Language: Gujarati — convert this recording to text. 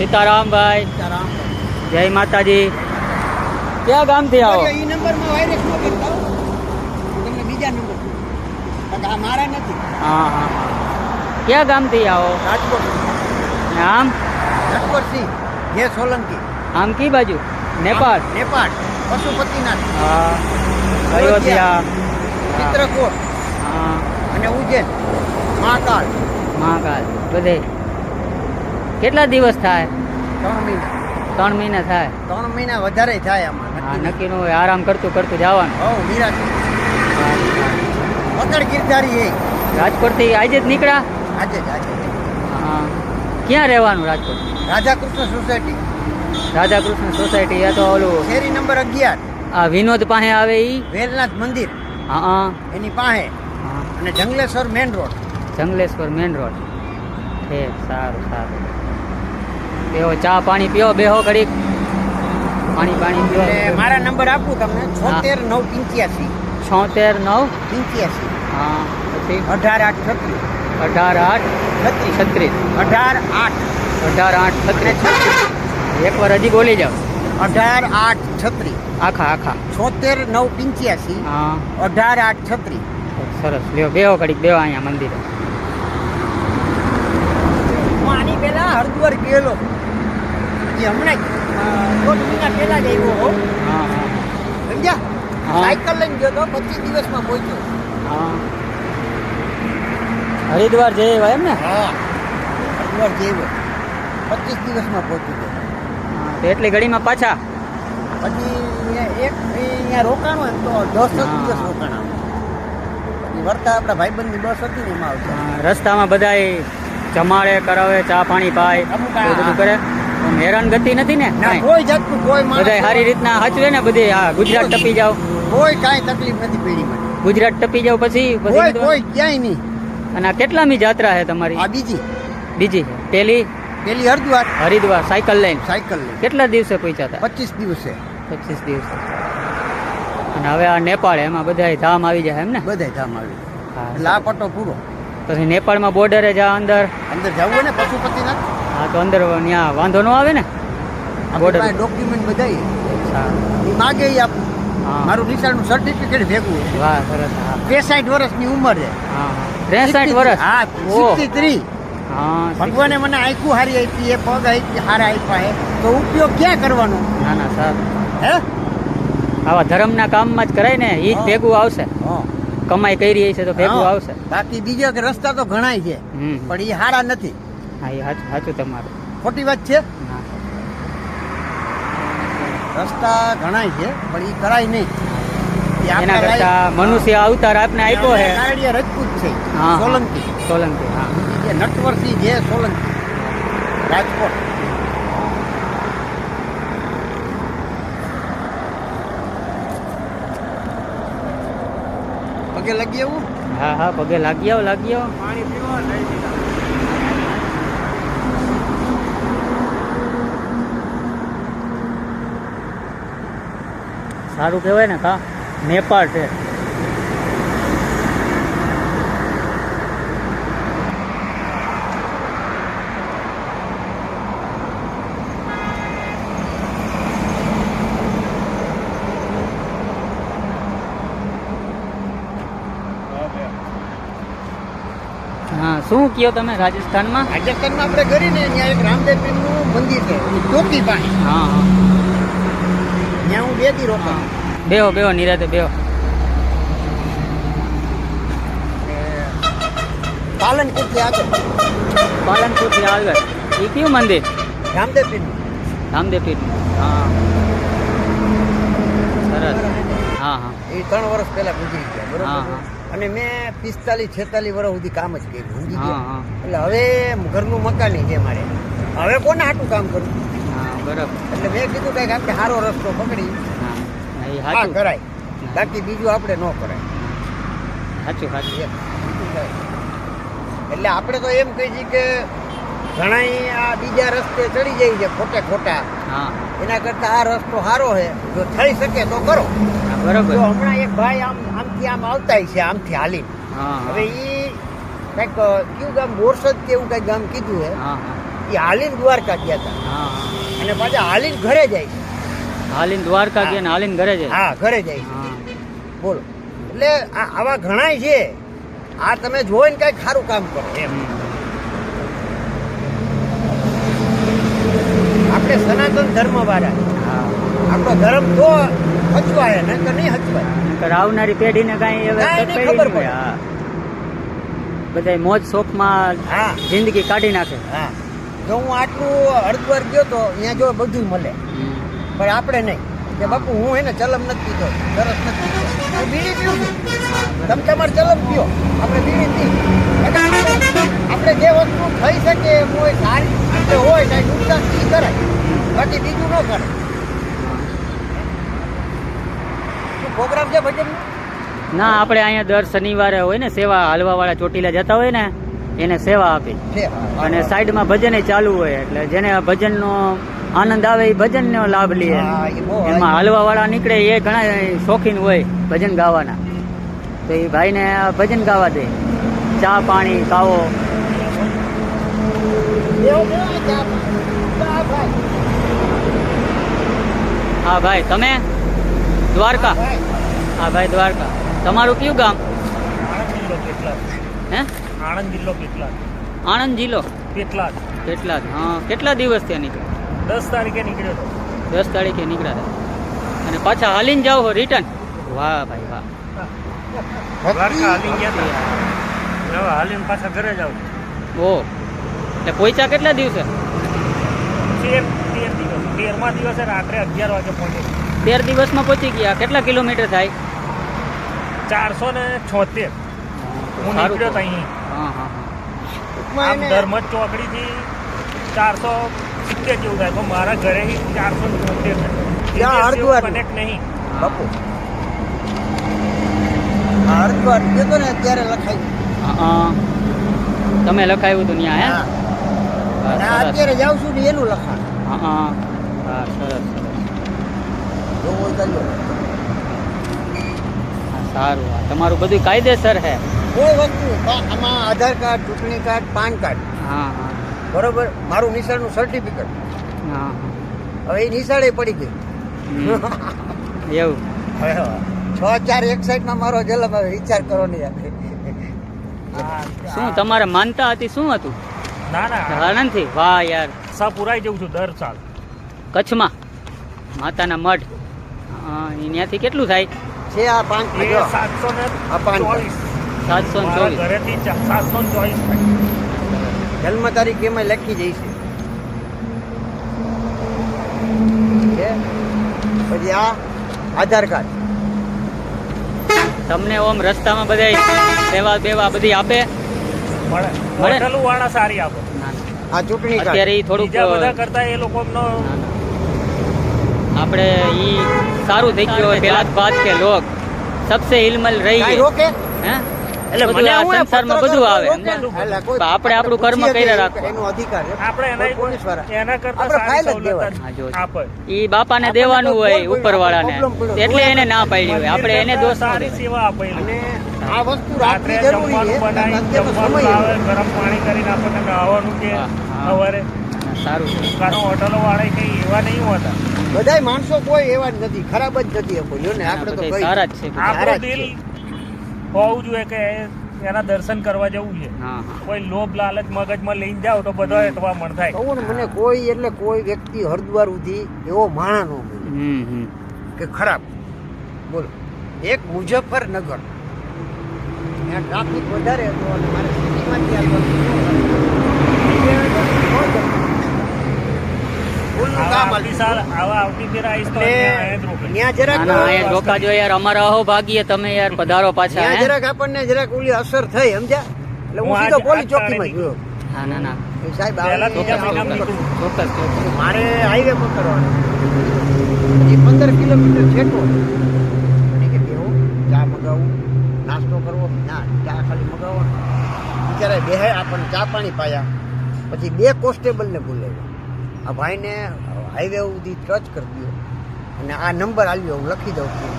સીતારામ ભાઈ સીતારામ જય માતાજી. ક્યાં ગામથી આવો? એ નંબરમાં વાયરસ નો કરતા. તમને બીજા નંબર. આ મારા નથી. હા હા કયા ગામથી આવો? રાજકોટ. નામ આમ સિંહ જે સોલંકી. આમ કી બાજુ? નેપાળ. નેપાળ. પશુપતિનાથ. હા. અયોધ્યા. ચિત્રકૂટ. હા. અને ઉજ્જૈન. મહાકાળ મહાકાલ. બધે. કેટલા દિવસ થાય? ત્રણ મહિના. ત્રણ મહિના થાય? ત્રણ મહિના વધારે થાય આમાં હા નક્કી નું આરામ કરતું કરતું જવાનું. હો વિરાટ પકડ ગિરધારી એ. રાજકોટથી આજે જ નીકળ્યા? આજે જ આજે હા. ક્યાં રહેવાનું રાજકોટ? રાધા કૃષ્ણ સોસાયટી. રાધા કૃષ્ણ સોસાયટી આ તો ઓલું શેરી નંબર અગિયાર. આ વિનોદ પાસે આવે ઈ? વેલનાથ મંદિર. હા હા. એની પાસે. અને Jungleshwar main road. Jungleshwar main road. ઠીક સારું સારું. બેહો ચા પાણી પીઓ બેહો ઘડીક. પાણી પાણી પીઓ. મારા નંબર આપું તમને છોતેર નવ પંચ્યાસી. છોતેર નવ? પંચ્યાસી. હા પછી? અઢાર આઠ છત્રીસ. અઢાર આઠ? છત્રીસ. છત્રીસ. અઢાર આઠ. અઢાર આઠ છત્રીસ. એક એકવાર હજી બોલી જાઓ. અઢાર આઠ છત્રીસ. આખા આખા. છોતેર નવ પંચ્યાસી. હા. અઢાર આઠ છત્રીસ. સરસ. લ્યો બેહો ઘડીક બેહો અહીંયા મંદિરે. આની પહેલા હરદ્વાર ગયેલો. હજી હમણાં જ દોઢ મહિના પહેલા જ આવ્યો હો સમજ્યા સાયકલ લઈને ગયો તો પચીસ દિવસમાં પહોંચ્યો હા હરિદ્વાર જઈ આવ્યા એમ ને હા હરિદ્વાર જેવો પચીસ દિવસમાં પહોંચી ગયો એટલી ઘડીમાં પાછા પછી એક અહીંયા રોકાણો એમ તો દસ જ દિવસ રોકાણા વર્તા આપણા ભાઈબંધની બસ હતી ને એમાં આવશે રસ્તામાં બધાય જમાડે કરાવે ચા પાણી પાય બધું કરે હેરાન ગતિ નથી ને? કોઈ? જાતનું કોઈ બધા સારી રીતના હાચવે ને બધી? હા ગુજરાત ટપી જાવ કોઈ કાંઈ તકલીફ નથી પડી મને. ગુજરાત ટપી જાવ પછી? કોઈ કોઈ ક્યાંય નહીં. અને આ કેટલામી જાત્રા છે તમારી? આ બીજી. બીજી પેલી? પેલી હરિદ્વાર. હરિદ્વાર સાયકલ લઈને. સાયકલ લઈને. કેટલા દિવસે પહોંચ્યા હતા? પચીસ દિવસે. પચીસ દિવસે. અને હવે આ નેપાળ એમાં બધા ધામ આવી જાય એમ ને? બધાય ધામ આવી જાય. લાપટો પૂરો. પછી નેપાળમાં બોર્ડરે જા અંદર. અંદર જવું ને પશુપતિનાથ? હા તો અંદર ત્યાં વાંધો ન આવે ને. પાસે ડોક્યુમેન્ટ બધાય. સારું એ માગે ઈ આપું મારું નિશાળનું સર્ટિફિકેટ ભેગું વાહ સરસ ત્રેસાઠ વર્ષની ઉંમર છે. હા ત્રેસઠ વર્ષ? હા. સિક્સટી થ્રી હા ભગવાને મને આખું હારી આપી એ પગ આપી હારા આપ્યા હે તો ઉપયોગ ક્યાં કરવાનો? ના ના સારું હે? આવા ધર્મના કામમાં જ કરાય ને ઈ જ ભેગું આવશે. કમાઈ કરી છે તો ભેગું આવશે. બાકી બીજા રસ્તા તો ઘણા છે. પણ એ હારા નથી. હા એ સાચું સાચું તમારું. ખોટી વાત છે? રસ્તા ઘણા છે પણ એ કરાય નહીં. એના કરતા મનુષ્ય અવતાર આપને આપ્યો છે કારડિયા રજપૂત છે. સોલંકી. સોલંકી હા. જે નટવરસિંહ જે સોલંકી. રાજકોટ. પગે લાગી એવું હા હા પગે લાગી આવો લાગી આવો. પાણી પીવો સારું કહેવાય ને કા? નેપાળ છે. હા શું કયો તમે રાજસ્થાનમાં? રાજસ્થાનમાં આપણે કરીને ત્યાં એક રામદેવ પીરનું મંદિર છે ચોકી પાણી હા હા. ત્યાં હું બે દી રોકાણ. બેહો બેહો નિરાતે બેહો. પાલનપુરથી આગળ. પાલનપુરથી આગળ. એ કયું મંદિર? રામદેવ પીરનું રામદેવ પીરનું હા સરસ હા હા. એ ત્રણ વર્ષ પહેલા ગુજરી ગયા હા, બરોબર હા. અને મેં પિસ્તાલીસ છેતાલીસ વર્ષ સુધી કામ જ કર્યું હા હા. એટલે હવે ઘરનું મકાન છે મારે. હવે કોને હાટું કામ કરું? બરાબર. એટલે મેં કીધું કંઈક આપણે સારો રસ્તો પકડી. હા કરાય. બાકી બીજું આપણે ન કરાય. સાચું સાચું. એટલે આપણે તો એમ કહી છીએ કે ઘણા આ બીજા રસ્તે ચડી જાય છે ખોટે ખોટા. હા. એના કરતા આ રસ્તો સારો છે. જો થઈ શકે તો કરો. બરોબર. જો હમણાં એક ભાઈ આમ આમથી આમ આવતા છે આમથી હાલી હા હવે એ કંઈક કયું ગામ બોરસદ કે એવું કંઈક ગામ કીધું છે. હા એ હાલીને દ્વારકા ગયા હતા. અને પાછા હાલીને ઘરે જાય છે. હાલીને દ્વારકા ગયા ને હાલીને ઘરે જાય? હા ઘરે જાય છે. બોલો. એટલે આવા ઘણાય છે. આ તમે જોઈને કઈ સારું કામ કરો એમ. આપણે સનાતન ધર્મ વાળા હા. આપણો ધર્મ તો હચવાય ને તો નહીં હચવાય. આવનારી પેઢીને કાંઈ ખબર પડે. બધા મોજ શોખમાં હા. જિંદગી કાઢી નાખે. હા. જો હું આટલું હરિદ્વાર ગયો તો અહીંયા જો બધું મળે. પણ આપણે નહીં. કે બાપુ, હું એને ચલમ નથી પીતો સરસ નથી પીતો બીડી પીવું તમે તમારે ચલમ પીઓ. આપણે બીડી પી આપણે જે વસ્તુ થઈ શકે એમ હોય, સારી રીતે હોય કાંઈ નુકસાન ઈ કરાય. બાકી બીજું ન કરે પ્રોગ્રામ છે ભજન ના? આપણે અહીંયા દર શનિવારે હોય ને સેવા હાલવા વાળા ચોટીલા જતા હોય ને એને સેવા આપી. અને સાઈડમાં ભજન ચાલુ હોય એટલે જેને ભજનનો આનંદ આવે એ ભજનનો લાભ લે. એમાં હાલવા વાળા નીકળે એ ઘણા શોખીન હોય ભજન ગાવાના. તો એ ભાઈને ભજન ગાવા દે. ચા પાણી કાવો. હા ભાઈ. તમે? દ્વારકા? હા ભાઈ. દ્વારકા. તમારું કયું ગામ? હે? આણંદ જિલ્લો પેટલાદ આણંદ જિલ્લો? પેટલાદ કેટલા હા કેટલા દિવસ ત્યાં નીકળ્યા? દસ તારીખે નીકળ્યો હતો દસ તારીખે નીકળ્યા હતા. અને પાછા હાલીને જાઓ હો રિટર્ન વાહ ભાઈ વાહ. દ્વારકા હાલી ગયા હતા હાલીને પાછા ઘરે જાવ ઓ એટલે પહોંચ્યા કેટલા દિવસે? તેર તેર દિવસ. તેરમા દિવસે રાત્રે અગિયાર વાગે પહોંચે. તેર દિવસમાં પહોંચી ગયા. કેટલા કિલોમીટર થાય? ચારસો ને છોતેર. હું નીકળ્યો અહીં. આમ ધર્મજ ચોકડીથી ચારસો સિત્તેર જેવું થાય. પણ મારા ઘરેથી ચારસો ત્યાં હરિદ્વાર. કનેક્ટ નહીં. બાપુ. આ હરિદ્વાર ગયો તો ને ત્યારે લખાયું. તમે લખાયું હતું ત્યાં હે? અત્યારે જાઉં છું ને એનું લખાણ. હા હા. સરસ જોવું. સારું. હા, તમારું બધું કાયદેસર હે કોઈ વસ્તુ આમાં આધાર કાર્ડ ચૂંટણી કાર્ડ પાન કાર્ડ. હા હા. બરોબર? મારું નિશાળનું સર્ટિફિકેટ હા હવે એ નિશાળે પડી ગઈ. એવું. છ ચાર એક સાઈડમાં મારો જલમ હવે વિચાર કરો ને યાર. હા, શું તમારે માનતા હતી? શું હતું? ના ના. આનંદથી વાહ યાર. સા પુરાઈ જવું છું દર સાલ. કચ્છમાં. માતાના મઢ. ત્યાંથી કેટલું થાય? છે આ પાંચ સાતસો ને ચોવીસ. સાતસો ને ચોવીસ. ઘરેથી સાતસો ને ચોવીસ જન્મ તારીખ એમાં લખી જઈ છે? પછી આ આધાર કાર્ડ. તમને ઓમ રસ્તામાં બધા સેવા બેવા બધી આપે? મળે. વાળા સારી આપો. આ ચૂંટણી અત્યારે થોડુંક બધા કરતા એ ના. આપણે ઈ સારું થઈ ગયું હોય પેલા વાત કે લોક. સબસે હિલમલ રહી રોકે? હે? એટલે મને આ સંસારમાં બધું આવે રોકે? ને. એટલે કોઈ આપણે આપણું કર્મ કર્યા કે એનો અધિકાર આપણે એના કરતા આપણે ઈ બાપાને દેવાનું હોય ઉપર ઉપરવાળાને. એટલે એને ના પાડી હોય. આપણે એને દોષ સારી સેવા આપે એ લોકો. અને આ વસ્તુ રાત્રે જરૂરી છે જમવાનું કારણ કે બનાવી અત્યારનો સમય જમવાનું એવો. આવે ગરમ પાણી કરીને આપણને નાહવાનું કે હા, હા. સવારે. સારું છે. કારણ હોટલો વાળા કઈ એવા નહીં હોતા. બધાય માણસો કોઈ એવા જ નથી ખરાબ જ નથી કોઈ. ને આપણે તો કઈ સારા જ છે. આપણું દિલ હોવું જોઈએ કે એના દર્શન કરવા જવું છે. કોઈ લોભ લાલચ મગજમાં લઈને જાઓ તો બધો એટવા મન થાય. કહું ને મને કોઈ એટલે કોઈ વ્યક્તિ હરિદ્વાર સુધી એવો માણા નો કે ખરાબ. બોલો. એક મુઝફ્ફરનગર. ત્યાં ટ્રાફિક વધારે હતો અને મારે સિટીમાંથી ફૂલનું અમારા અહો ભાગીએ તમે યાર પધારો પાછા જરાક આપણને જરાક ઓલી અસર થઈ સમજ્યા? એટલે હું સીધો પોલીસ ચોકીમાં ગયો. હા ના ના. સાહેબ. ચોક્કસ મારે હાઈવે પકડવાનો એ પંદર કિલોમીટર છેટો. અને કે બેહું ચા મગાવું નાસ્તો કરવો. ના ચા ખાલી મગાવો બિચારા બે આપણને ચા પાણી પાયા. પછી બે કોન્સ્ટેબલને બોલાવ્યા. આ ભાઈને હાઈવે સુધી ટચ કરી દો અને આ નંબર આવ્યો હું લખી દઉં છું.